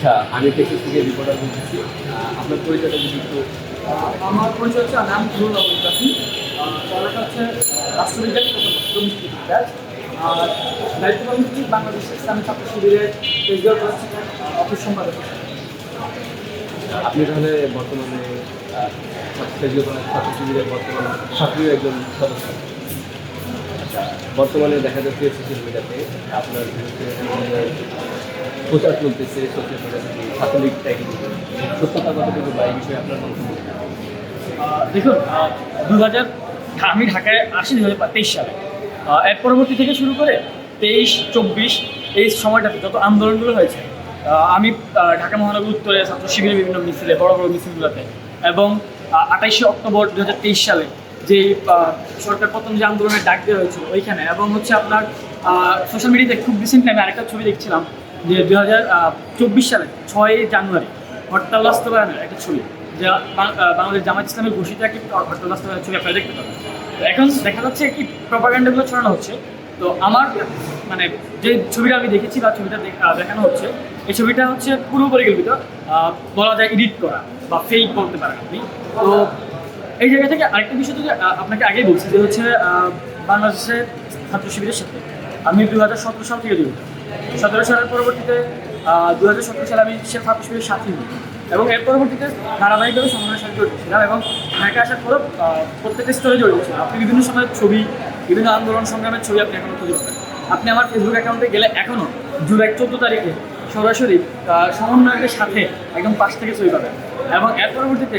আচ্ছা আমি টেক্সাস থেকে রিপোর্টার বলতেছি আপনার পরিচয়টা যদি একটু আমার পরিচয় হচ্ছে নাম গুরুল আবুল কাসিম। পড়াটা হচ্ছে রাষ্ট্রবিজ্ঞান আর দায়িত্ব করছি বাংলাদেশ ইসলামী ছাত্র শিবিরের অফিস সম্পাদক। আপনি তাহলে বর্তমানে আহ, ছাত্র শিবিরের বর্তমানে সক্রিয় একজন সদস্য। আচ্ছা বর্তমানে দেখা যাচ্ছে সোশ্যাল মিডিয়াতে আপনার প্রচার চলতেছে সোশ্যাল ছাত্রলীগ সত্যতা কতটুকু বা এই বিষয়ে আপনার মন্তব্য দেখুন দু হাজার আমি ঢাকায় আসি দু হাজার তেইশ সালে। এর পরবর্তী থেকে শুরু করে তেইশ, চব্বিশ, এই সময়টাতে যত আন্দোলনগুলো হয়েছে আমি ঢাকা মহানগর উত্তরে ছাত্র শিবিরের বিভিন্ন মিছিলে, বড় বড় মিছিলগুলোতে এবং আঠাইশে অক্টোবর দু হাজার তেইশ সালে যে সরকার প্রথম যে আন্দোলনের ডাক দেওয়া হয়েছিল ওইখানে এবং হচ্ছে আপনার সোশ্যাল মিডিয়াতে খুব রিসেন্ট টাইমে আরেকটা ছবি দেখছিলাম যে দু হাজার চব্বিশ সালে, ছয় জানুয়ারি, হরতাল বাস্তবায়নের একটা ছবি। যা বাংলাদেশ জামাত ইসলামের ঘোষিত একটি হরতাল বাস্তবায়নের ছবি আপনারা দেখতে পাবেন। তো এখন দেখা যাচ্ছে কি প্রপাগান্ডাগুলো ছড়ানো হচ্ছে। তো আমার মানে যে ছবিটা আমি দেখেছি বা ছবিটা দেখ- দেখানো হচ্ছে, এই ছবিটা হচ্ছে পুরো পরিকল্পিত বলা যায় এডিট করা বা ফেক বলতে পারেন আপনি। তো এই জায়গা থেকে আরেকটা বিষয় যদি আপনাকে আগেই বলছি যে হচ্ছে বাংলাদেশের ছাত্র শিবিরের সাথে। আমি দু হাজার সতেরো সাল থেকে জড়িত সতেরো সালের পরবর্তীতে দু হাজার সতেরো সালে আমি ছাত্র শিবিরের সাথী হই। এবং এর পরবর্তীতে ধারাবাহিকভাবে সংগ্রামের সাথে জড়িত ছিলাম এবং ঢাকা আসার পরও প্রত্যেকটা স্তরে জড়িত ছিলাম। আপনি বিভিন্ন সময়ের ছবি, বিভিন্ন আন্দোলন সংগ্রামের ছবি আপনি এখনও খুঁজে পাবেন আপনি আমার ফেসবুক অ্যাকাউন্টে গেলে এখনও জুলাই চোদ্দ তারিখে সরাসরি সমন্বয়কের সাথে একদম পাশ থেকে ছবি পাবেন। এবং এর পরবর্তীতে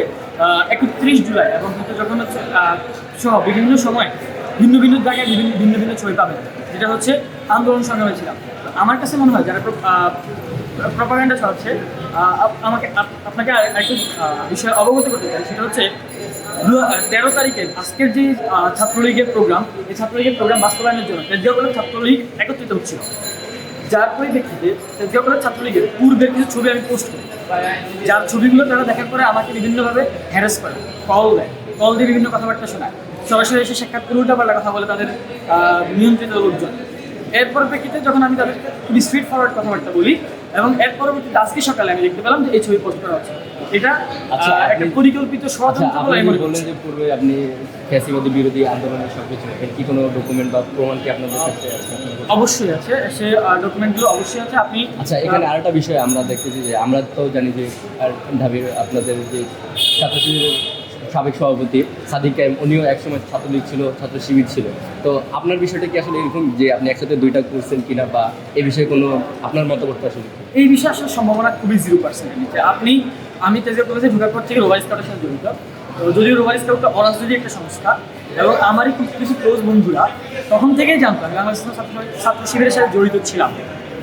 একত্রিশ জুলাই এবং হচ্ছে যখন হচ্ছে সহ বিভিন্ন সময় ভিন্ন ভিন্ন জায়গায় বিভিন্ন ভিন্ন ভিন্ন ছবি পাবেন। যেটা হচ্ছে আন্দোলন সংগ্রামে ছিলাম। আমার কাছে মনে হয় যারা প্রপাগান্ডা আপ- আমাকে আপনাকে আরেকটু বিষয়ে অবগত করতে চাই, সেটা হচ্ছে, দু- তেরো তারিখে আজকের যে ছাত্রলীগের প্রোগ্রাম এই ছাত্রলীগের প্রোগ্রাম বাস্তবায়নের জন্য তেজগাঁও কলেজ ছাত্রলীগ একত্রিত হচ্ছিল। যার পরিপ্রেক্ষিতে তেজগাঁও কলেজ ছাত্রলীগের পূর্বের কিছু ছবি আমি পোস্ট করি। যার ছবিগুলো তারা দেখার পরে আমাকে বিভিন্নভাবে হ্যারাস করে কল দেয় কল দিয়ে বিভিন্ন কথাবার্তা শোনায়। সরাসরি এসে সাক্ষাৎ করে উল্টাপাল্টা কথা বলে তাদের নিয়ন্ত্রিত লোকজন। এর পরিপ্রেক্ষিতে যখন আমি তাদেরকে খুবই স্ট্রিট ফরওয়ার্ড কথাবার্তা বলি এবং এর পরবর্তীতে আজকে সকালে আমি দেখতে পেলাম যে এই ছবি পোস্ট করা হচ্ছে এটা আচ্ছা, একটা পরিকল্পিত আচ্ছা ষড়যন্ত্র বলে আমি বললেন যে পূর্বে আপনি ফ্যাসিবাদী বিরোধী আন্দোলনের ছিলেন এর কি কোনো ডকুমেন্ট বা প্রমাণ কি আপনাদের কাছে আছে? অবশ্যই আছে। সে ডকুমেন্টগুলো অবশ্যই আছে। আপনি আচ্ছা এখানে আরেকটা বিষয় আমরা দেখতেছি যে আমরা তো জানি যে ঢাবির আপনাদের যে ছাত্র শিবিরের সাবেক সভাপতি সাদিক কাইম উনিও একসময় ছাত্রলীগ ছিল, ছাত্র শিবির ছিল। তো আপনার বিষয়টা কি আসলে এরকম যে আপনি একসাথে দুইটা করছেন কিনা বা এ বিষয়ে কোনো আপনার মতামত আসলে? এই বিষয়ে আসলে সম্ভাবনা খুবই জিরো পার্সেন্ট আপনি, আমি তেজগাঁও কলেজে ঢোকার পর থেকে রোভার স্কাউটের সাথে জড়িত। যদিও রোভার স্কাউটটা অরাজনৈতিক একটা সংস্থা, এবং আমারই কিছু কিছু ক্লোজ বন্ধুরা, তখন থেকেই জানতাম আমি ছাত্র শিবিরের সাথে জড়িত ছিলাম।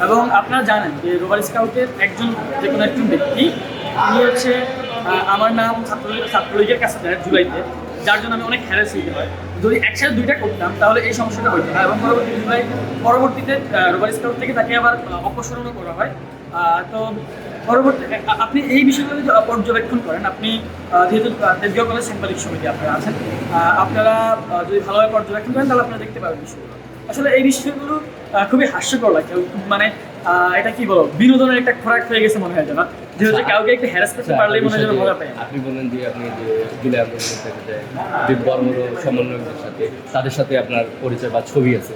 এবং আপনারা জানেন যে রোভার স্কাউটের একজন যে কোনো একজন ব্যক্তি তিনি হচ্ছে আমার নাম ছাত্রলীগ ছাত্রলীগের কাছে যায় জুলাইতে, যার জন্য আমি অনেক হ্যারাস হইতে হয় যদি একসাথে দুইটা করতাম, তাহলে এই সমস্যাটা হইতো না। এবং পরবর্তী জুলাই, পরবর্তীতে রোভার স্কাউট থেকে তাকে আবার অপসারণও করা হয়। তো পরবর্তী আপনি এই বিষয়গুলো যদি পর্যবেক্ষণ করেন, আপনি যেহেতু তেজগাঁও কলেজ সাংবাদিক সমিতি আপনারা আছেন আপনারা যদি ভালোভাবে পর্যবেক্ষণ করেন, তাহলে আপনারা দেখতে পাবেন বিষয়গুলো। আসলে এই বিষয়গুলো খুবই হাস্যকর লাগে। মানে এটা কি বলো বিনোদনের একটা খোরাক হয়ে গেছে মনে হয় যেন। যে হচ্ছে কাউকে একটু হ্যারাস করতে পারলেই মনে হয় মজা পায় আপনি বললেন যে আপনি যে জুলাই আন্দোলনের যে বড় সমন্বয়কদের সাথে তাদের সাথে আপনার পরিচয় বা ছবি আছে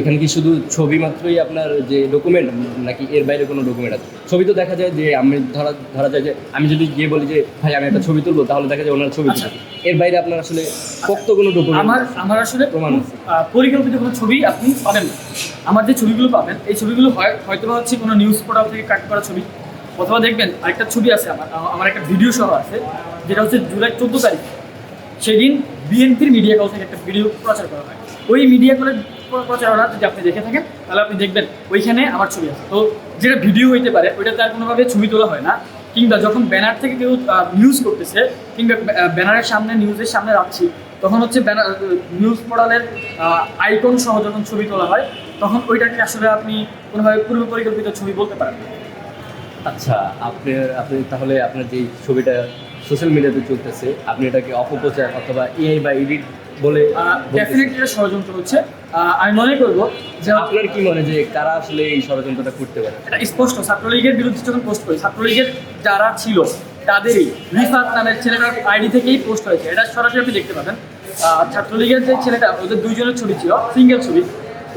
এখানে কি শুধু ছবি মাত্রই আপনার যে ডকুমেন্ট নাকি এর বাইরে কোনো ডকুমেন্ট আছে ছবি তো দেখা যায় যে আমি ধরা ধরা যায় যে আমি যদি গিয়ে বলি যে ভাই আমি একটা ছবি তুলবো তাহলে দেখা যায় ওনার ছবি আচ্ছা। তুলছে। এর বাইরে আপনার আসলে পোক্ত কোনো ডকুমেন্ট আমার আমার আসলে প্রমাণ আছে। পরিকল্পিত কোনো ছবি আপনি পাবেন না আমার যে ছবিগুলো পাবেন এই ছবিগুলো হয় হয়তো হচ্ছে কোনো নিউজ পোর্টাল থেকে কাট করা ছবি অথবা দেখবেন আরেকটা ছবি আছে আমার আমার একটা ভিডিও সহ আছে, যেটা হচ্ছে জুলাই চোদ্দ তারিখ। সেদিন বিএনপির মিডিয়া কল থেকে একটা ভিডিও প্রচার করা হয়। ওই মিডিয়া কলের প্রচারণা যদি আপনি দেখে থাকেন, তাহলে আপনি দেখবেন ওইখানে আমার ছবি আছে। তো যেটা ভিডিও হইতে পারে ওইটা তার কোনোভাবে ছবি তোলা হয় না। কিংবা যখন ব্যানার থেকে কেউ নিউজ করতেছে, কিংবা ব্যানারের সামনে নিউজের সামনে রাখছি, তখন হচ্ছে ব্যানার নিউজ পোর্টালের আইকন সহ যখন ছবি তোলা হয়, তখন ওইটাকে আসলে আপনি কোনোভাবে পূর্ব পরিকল্পিত ছবি বলতে পারেন। আচ্ছা আপনি আপনি তাহলে আপনার যে ছবিটা সোশ্যাল মিডিয়াতে চলতেছে আপনি এটাকে অপপ্রচার অথবা এআই বা এডিট বলে। ডেফিনেটলি এটা ষড়যন্ত্র হচ্ছে। আমি মনে করব যে আপনার কি মনে যে কারা আসলে এই ষড়যন্ত্রটা করতে পারে? এটা স্পষ্ট ছাত্রলীগের বিরুদ্ধে যখন পোস্ট করি ছাত্রলীগের যারা ছিল তাদেরই রিফাত নামের ছেলেটার আইডি থেকেই পোস্ট হয়েছে। এটা সরাসরি আপনি দেখতে পাবেন। ছাত্রলীগের যে ছেলেটা ওদের দুইজনের ছবি ছিল সিঙ্গেল ছবি।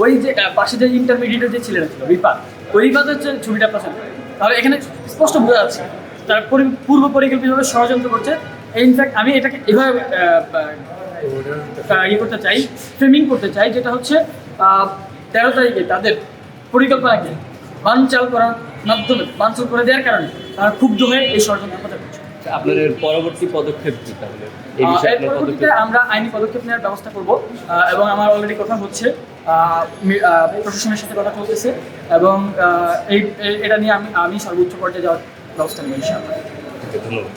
ওই যে পাশে যে ইন্টারমিডিয়েটের যে ছেলেটা ছিল রিফাত ওই রিফাতের ছবিটা পছন্দ তাহলে এখানে স্পষ্ট বোঝা যাচ্ছে। তারা পরি- পূর্ব পরিকল্পিতভাবে ষড়যন্ত্র করছে। ইনফ্যাক্ট আমি এটাকে এভাবে ইয়ে করতে চাই ফ্রেমিং করতে চাই, যেটা হচ্ছে তেরো তারিখে তাদের পরিকল্পনাকে বানচাল করার মাধ্যমে, বানচাল করে দেওয়ার কারণে তারা ক্ষুব্ধ হয়ে এই ষড়যন্ত্র করতে আপনাদের পরবর্তী পদক্ষেপ কি তাহলে? এই বিষয়ে আপনার পদক্ষেপ আমরা আইনি পদক্ষেপ নেওয়ার ব্যবস্থা করব এবং আমার অলরেডি কথা হচ্ছে প্রশাসনের সাথে কথা চলতেছে এবং এই এই- এটা নিয়ে আমি আমি সর্বোচ্চ পর্যায়ে যাওয়ার ব্যবস্থা নিয়ে ইনশাআল্লাহ। ধন্যবাদ।